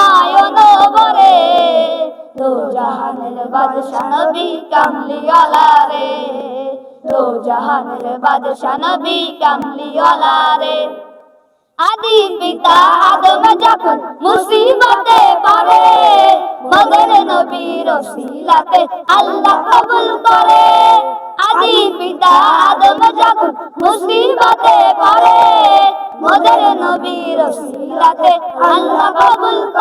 নয়ন ভরে দো জাহানের নবী কামলিওয়ালা রে। জাহানের নবী রে। আদি পিতা আদম যখন মুসিবতে পড়ে, মগর নবীর ওসিলাতে আল্লাহ কবুল করে। আদি পিতা আদম যখন মুসিবতে পড়ে আল্লাহ কবুল করে।